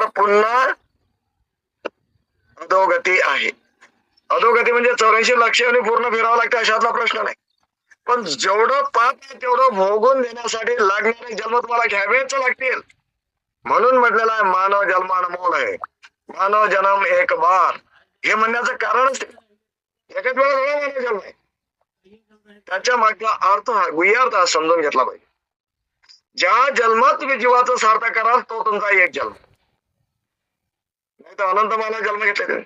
तर पुन्हा अधोगती आहे. अधोगती म्हणजे चौऱ्याऐंशी लक्ष आणि पूर्ण फिरावं लागतं अशातला प्रश्न नाही. पण जेवढं पाप आहे तेवढं भोगून देण्यासाठी लागणारे जन्म तुम्हाला घ्यावेच लागतील. म्हणून म्हटलेलं आहे मानव जन्मानमोल आहे. मानव जन्म एक बार. हे म्हणण्याचं कारणच एकच वेळा मानव जन्म आहे. त्याच्या मागचा अर्थ हा गुह्यार्थ हा समजून घेतला पाहिजे. ज्या जन्मात तुम्ही जीवाचं सार्थक कराल तो तुमचा एक जन्म. नाही तर अनंत मानव जन्म घेतला तुम्ही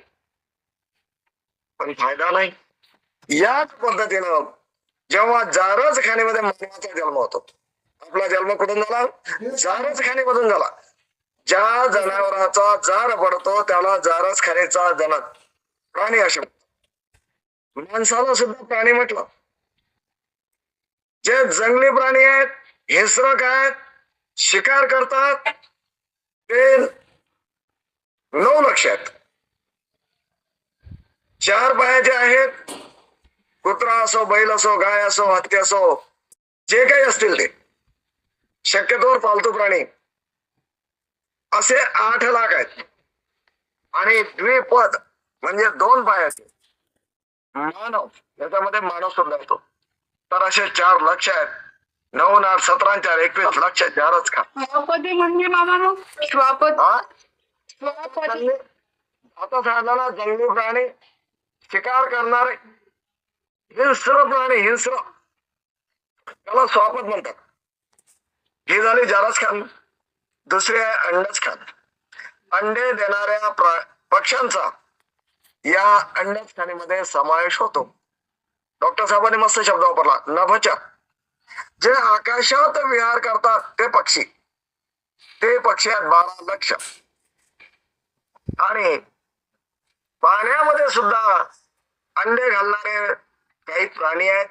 पण फायदा नाही. याच पद्धतीनं जेव्हा जारज खाणीमध्ये मानवाचा जन्म होतो आपला जन्म कुठून झाला? जारज खाणीमधून झाला. ज्या जनावराचा जार पडतो त्याला जारज खाणीचा जनक प्राणी असे माणसाला सुद्धा प्राणी म्हटलं. जे जंगली प्राणी आहेत हिंस्रक आहेत शिकार करतात ते नऊ लक्ष आहेत चार पायाचे आहेत कुत्रा असो बैल असो गाय असो हत्ती असो जे काही असतील ते. शक्यतोवर पालतू प्राणी. असे आठ लाख आहेत. आणि द्विपद म्हणजे दोन पायाचे मानव याच्यामध्ये मानव सुद्धा येतो. तर असे चार लक्ष आहेत. नऊ आठ सतरा चार एकवीस लक्ष चारच का म्हणजे जंगली आता सांगितलं ना जंगली प्राणी शिकार करणारे हिंस्र प्राणी हिंस्र. त्याला स्वापत म्हणतात. ही झाली जारस खान दुसरी आहे अंडच खान. अंडे देणाऱ्या पक्ष्यांचा या अंडच खाणीमध्ये समावेश होतो. डॉक्टर साहेबांनी मस्त शब्द वापरला नभचर जे आकाशात विहार करतात ते पक्षी. ते पक्षी आहेत बारा लक्ष. आणि पाण्यामध्ये सुद्धा अंडे घालणारे काही प्राणी आहेत.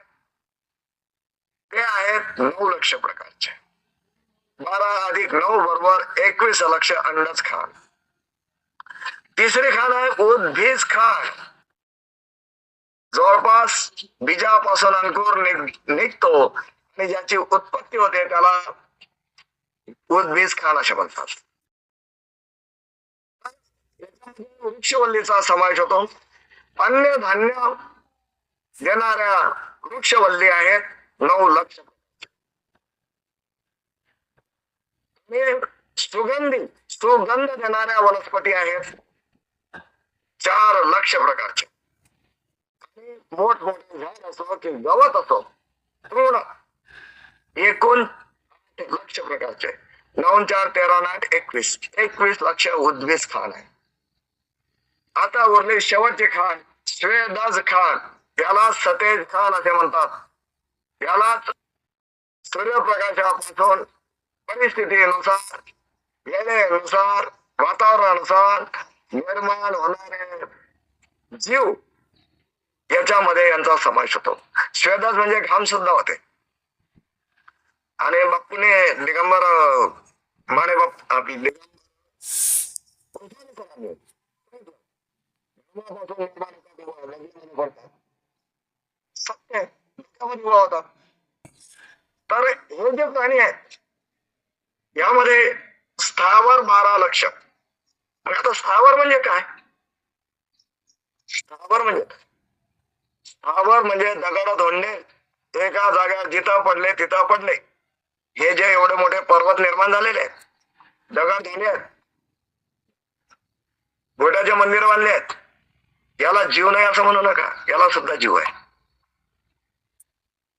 ते आहेत नऊ लक्ष प्रकारचे. बारा अधिक नऊ बरोबर एकवीस लक्ष अंडच खान तिसरी खान आहे उद्भीज खान जवळपास बीजापासून अंकुर निघतो आणि ज्याची उत्पत्ती होते त्याला उद्भीज खान असे म्हणतात. वृक्षवल्लीचा समावेश होतो. अन्य धान्य देणाऱ्या वृक्षवल्ली आहेत नऊ लक्ष. सुगंधी सुगंध देणाऱ्या वनस्पती आहेत चार लक्ष प्रकारचे. मोठ मोठमोठे झाड असो की गवत असो तृण एकूण लक्ष प्रकारचे. नऊ चार तेरा नाट आठ एकवीस. एकवीस लक्ष उद्वीस खान आहे. आता उरले शेवटचे खान श्रेयदास खान याला सतेज खान असे म्हणतात. यालाच सूर्यप्रकाशापासून परिस्थितीनुसार वेळेनुसार वातावरणानुसार निर्माण होणारे जीव याच्यामध्ये यांचा समावेश होतो. श्वेदास म्हणजे घाम सुद्धा होते. आणि बापूने दिगंबर माने बाप आपली दिगंबर निर्माण पडतात. सत्य तर हे जे प्राणी आहेत यामध्ये स्थावर बारा लक्ष आता स्थावर म्हणजे काय स्थावर म्हणजे स्थावर म्हणजे दगड धोडणे एका जागेवर जिथं पडले तिथं पडले हे जे एवढे मोठे पर्वत निर्माण झालेले आहेत दगड धोंडे आहेत घोड्याचे मंदिर बांधले आहेत याला जीव नाही असं म्हणू नका. याला सुद्धा जीव आहे.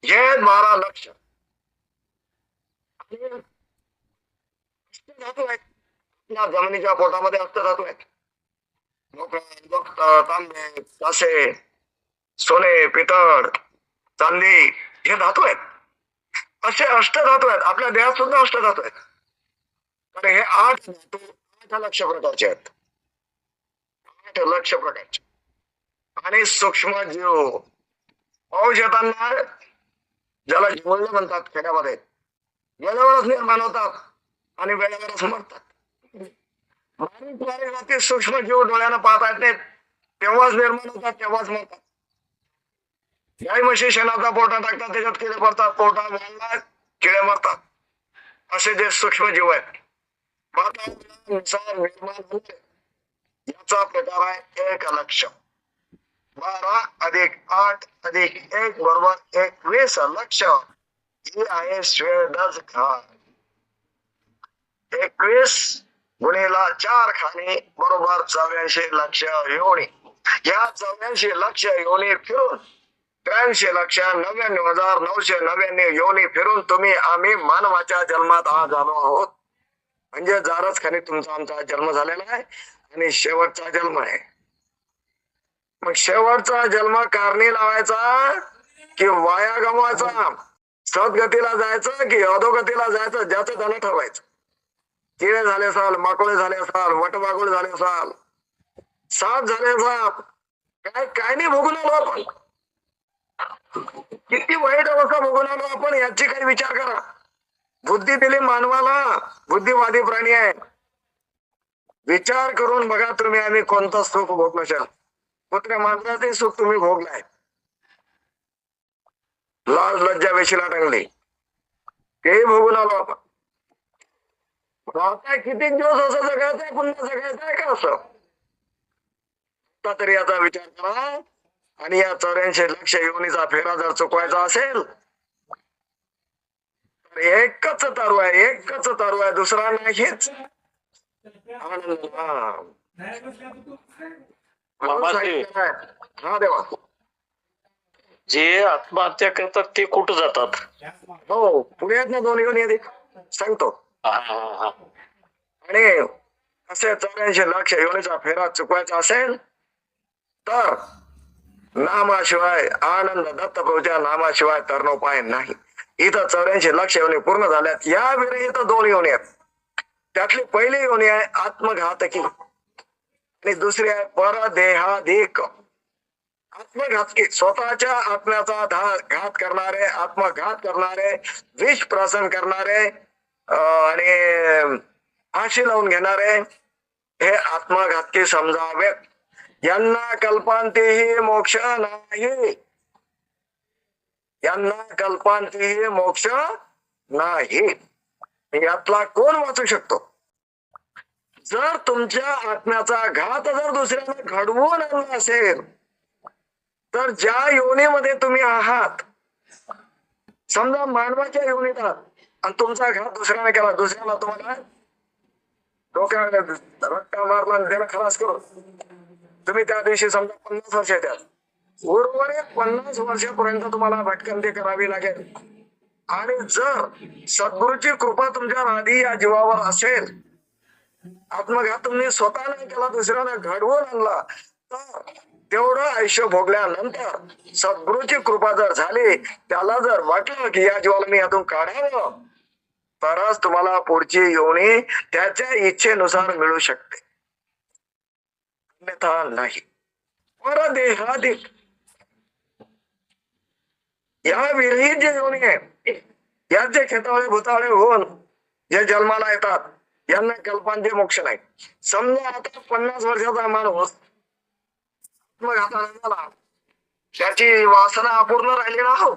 हे मारा लक्ष. धातू आहेत. या जमिनीच्या पोटामध्ये अष्टधातू आहेत. तांबे तासे सोने पितळ चांदी हे धातू आहेत. असे अष्टधातू आहेत. आपल्या देहात सुद्धा अष्टधातू आहेत. कारण हे आठ धातू आठ लक्ष प्रकारचे आहेत. आठ लक्ष प्रकारचे. आणि सूक्ष्म जीव. पाऊस शेतांना ज्याला जिवळले म्हणतात खेड्यामध्ये. वेळेवरच निर्माण होतात आणि वेळेवरच मरतात. बारीक बारीक अति सूक्ष्म जीव डोळ्यानं पाहता येत नाहीत. तेव्हाच निर्माण होतात तेव्हाच मरतात. गाई म्हशी शेणाचा पोटा टाकतात त्याच्यात किडे पडतात पोटा वाढला किडे मरतात. असे जे सूक्ष्म जीव आहेत. वातावरणानुसार निर्माण होते याचा प्रकार आहे एक लक्ष बारा अधिक आठ अधिक एक बरोबर एकवीस लक्ष. ही आहे स्वेदज घात एकवीस गुणीला चार खाणे बरोबर चौऱ्याऐंशी लक्ष योनी. या चौऱ्याऐंशी लक्ष योनी फिरून त्र्याऐंशी लक्ष नव्याण्णव हजार नऊशे नव्याण्णव योनी फिरून तुम्ही आम्ही मानवाच्या जन्मात आज आलो आहोत. म्हणजे जारच खाली तुमचा आमचा जन्म झालेला आहे आणि शेवटचा जन्म आहे. मग शेवटचा जन्म कारणी लावायचा कि वाया गमवायचा? सद्गतीला जायचं की अधोगतीला जायचं? ज्याचं त्यानं ठरवायचं. किडे झाले असाल माकोळे झाले असाल वटवागुळ झाले असाल साप झाले साप काय काय नाही भोगून आलो आपण. किती वाईट अवस्था भोगून आलो आपण याची काही विचार करा. बुद्धी दिली मानवाला बुद्धिवादी प्राणी आहे. विचार करून बघा तुम्ही आम्ही कोणतं सुख भोगलो असाल कुत्र्या माणसाचे सुख तुम्ही भोगलाय लाज लज्जा वेशीला टांगली. तेही भोगून आलो आपण. आता किती दिवस असं जगायचंय पुन्हा जगायचंय का असं? आता तरी याचा विचार करा. आणि या चौऱ्याऐंशी लक्ष योनीचा फेरा जर चुकवायचा असेल तर एकच तारू आहे एकच तारू आहे दुसरा नाहीच. आनंद हा देवा. जे आत्महत्या करतात ते कुठं जातात? हो पुण्यात ना दोन येऊन येते. सांगतो. हा, हा, हा. आणि असे चौऱ्याऐंशी लक्ष योनीचा फेरा चुकवायचा असेल तर नामाशिवाय आनंद दत्त प्रभूच्या नामाशिवाय तरणोपाय नाही. इथं चौऱ्याऐंशी लक्ष योनी पूर्ण झाल्यात. या विरहित दोन योनी आहेत त्यातली पहिली योनी आहे आत्मघातकी. आणि दुसरी आहे परदेहाधिक आत्मघातकी स्वतःच्या आत्म्याचा घात करणारे आत्मघात करणारे विष प्राशन करणारे आणि फाशी लावून घेणारे हे आत्मघातकी समजावे. यांना कल्पांतीही मोक्ष नाही. यांना कल्पांतीही मोक्ष नाही. यातला कोण वाचू शकतो? जर तुमच्या आत्म्याचा घात जर दुसऱ्याला घडवून आणला असेल तर ज्या योनीमध्ये तुम्ही आहात समजा मानवाच्या योनीत आहात आणि तुमचा घात दुसऱ्याने केला दुसऱ्याला तुम्हाला डोक्याला रक्का मारला आणि त्याला खलास करून. तुम्ही त्या दिवशी समजा पन्नास वर्ष येतात. उर्वरित पन्नास वर्षापर्यंत तुम्हाला भटकंती करावी लागेल. आणि जर सद्गुरूची कृपा तुमच्या आधी या जीवावर असेल आत्मघात तुम्ही स्वतः नाही केला दुसऱ्याला घडवून आणला. तर तेवढं आयुष्य भोगल्यानंतर सद्गुरूची कृपा जर झाली त्याला जर वाटलं की या जीवाला मी यातून काढावं तरच तुम्हाला पुढची योनी त्याच्या इच्छेनुसार मिळू शकते. अन्यथा नाही. परदेहाधिक या विरहित जे योनी आहे यात जे खेतावळे भूतावळे होऊन जे जन्माला येतात यांना कल्पांचे मोक्ष नाही. समजा आता पन्नास वर्षाचा माणूस आत्मघाताने झाला. त्याची वासना अपूर्ण राहिली ना हो.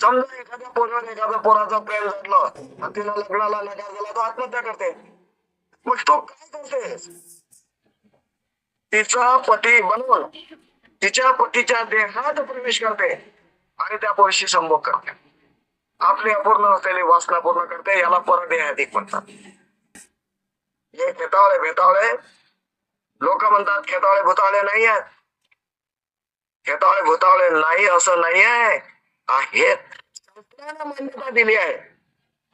समजा एखाद्या पोराने एखाद्या पोराचा प्रेम झालं आणि तिला लग्नाला नकार दिला तो आत्महत्या करते. मग तो काय करते? तिचा पती बनवून तिच्या पतीच्या देहात प्रवेश करते आणि त्या पोरीशी संभोग करते. आपली अपूर्ण असलेली वासना पूर्ण करते याला परदेहाधिक म्हणतात. हे खेतावळे भेतावळे लोक म्हणतात खेतावळे भूतावळे नाही आहेत खेतावळे भूतावळे नाही असं नाही आहे मान्यता दिली आहे.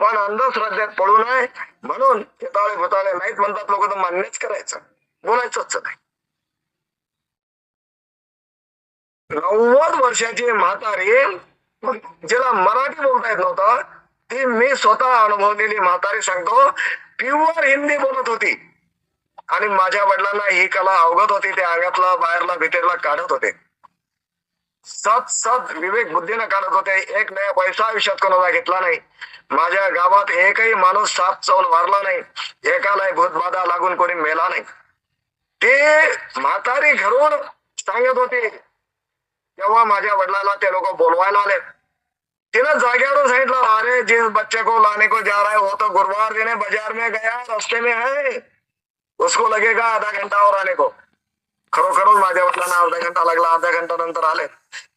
पण अंधश्रद्धेत पडू नये. म्हणून खेतावळे भूतावळे नाहीत म्हणतात लोक तर मान्यच करायचं. बोलायचंच नाही. नव्वद वर्षाची म्हातारी जिला मराठी बोलता येत नव्हतं ती मी स्वतः अनुभवलेली म्हातारी सांगतो. प्युअर हिंदी बोलत होती. आणि माझ्या वडिलांना ही कला अवगत होती ते अंगातला बाहेरला भीतीला काढत होते. सत सत विवेक बुद्धीनं काढत होते. एक नया पैसा आयुष्यात कोणाला घेतला नाही. माझ्या गावात एकही माणूस साप चावून वारला नाही. एकालाही भूतबाधा लागून कोणी मेला नाही. ते म्हातारी घरून सांगत होते. तेव्हा माझ्या वडिलाला ते लोक बोलवायला आले. तिने जागेवर सांगितलं अरे जिस बच्चे को लाने को जा रहा है वो तो गुरुवार दिन बाजार में गया रास्ते में है। उसको लगेगा आधा घंटा और आने को। खरोखरच माझ्या वडिलांना अर्धा घंटा लागला अर्धा घंटा नंतर आले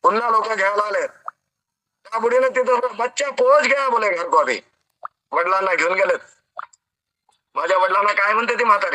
पुन्हा लोक घ्यायला आले त्या बुढीने तिथं बच्चा पोच गया बोले घर को अभी। वडिलांना घेऊन गेलेत। माझ्या वडिलांना काय म्हणते ती म्हातारी?